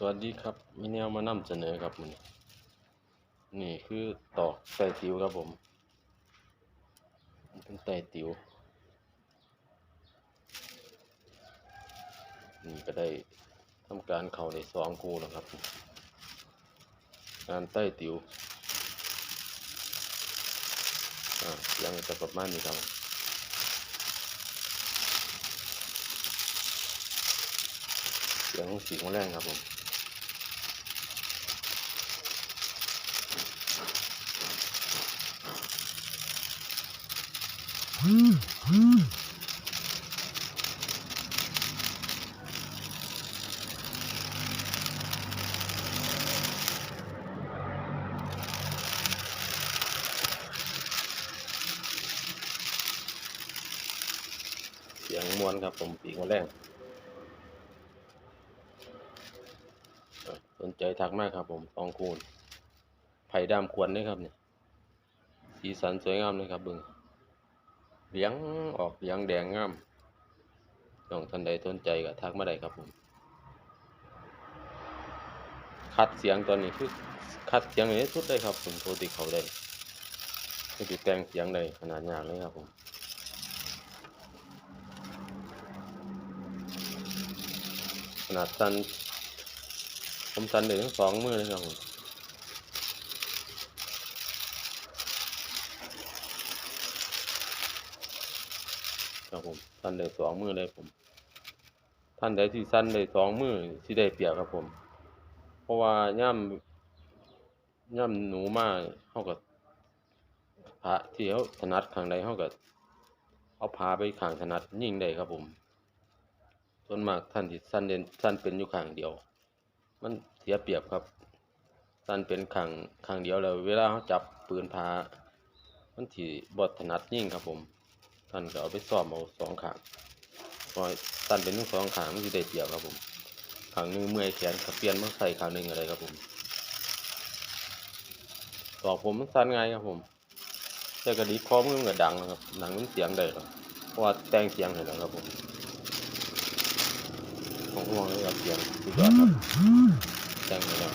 สวัสดีครับมีแนวมานำเสนอครับมันนี่คือตอกไตติ๋วครับผมมันเป็นไตติ๋วนี่ก็ได้ทำการเข่าในสองคู่แล้วครับ งานไตติ๋วอ่ายังจะประมาณนี้ครับเสียงสีของแรงครับผม เสียงมวนครับผมปีกมาแรงสนใจทักมากครับผมตองคูณไผ่ดำควรด้วยครับเนี่ยสีสันสวยงามเลยครับบึง เหลียงออกเหลียงแดงงามน้องท่านใดสนใจก็ทักมาได้ครับผม คัดเสียงตอนนี้คือคัดเสียงนี้สุดเลยครับผมโทรติเขาได้ไม่ติดแต่งเสียงได้ขนาดยากเลยครับผมขนาดสั้นผมสั้นเลยทั้งสองมือเลยครับผม ครับผมสั้นเลยสองมือเลยผม ท่านใดที่สั้นเลยสองมือที่ได้เปรียบครับผม เพราะว่าย่ำย่ำหนูมาเขากับพระที่เขาถนัดขางใดเขากับเอาพาไปขางถนัดยิ่งได้ครับผมส่วนมากท่านที่สั้นเด่นสั้นเป็นอยู่ขางเดียว มันเสียเปรียบครับสั้นเป็นขางขางเดียวแล้วเวลาเขาจับปืนพามันที่บดถนัดยิ่งครับผม ท่านก็เอาไปซ้อมเอาสองขางพอสั้นเป็นทั้งสองขางมันจะได้เปรียบครับผมขางหนึงเมื่อยแขนก็เปลี่ยนมาใส่ขางหนึงอะไรครับผมตอกผมมันสั้นง่ายครับผมแต่กระดิกคอมือมันก็ดังนะครับดังมันเสียงได้ครับเพราะว่าแต่งเสียงให้แล้วครับผมของห่วงเลยครับเสียงสุดยอดครับแต่งไปแล้ว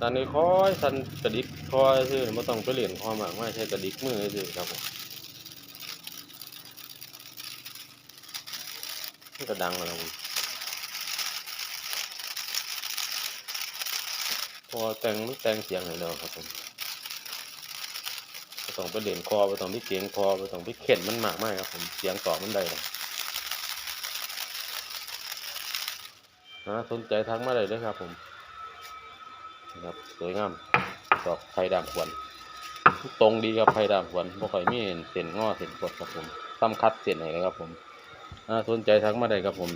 ตอนนี้คอยสันกระดิกคอยซื่อไม่ต้องไปเรียนความหมากไม่ใช่กระดิกมือซื่อครับผม มันก็ดังแล้วครับผมพอแต่งมันแต่งเสียงให้แล้วครับผมไม่ต้องไปเรียนคอไม่ต้องไปเกียงคอไม่ต้องไปเข็นมันมากมากครับผมเสียงต่อมันได้เลยนะสนใจทักมาเลยเด้อครับผมครับสวยงามดอกไผ่ด่างขวัญตรงดีครับไผ่ด่างขวัญบ่ค่อยมีเส้นงอเส้นกดครับผมซ้ำคัดเส้นไหนเลยครับผม สนใจทักมาได้ครับผม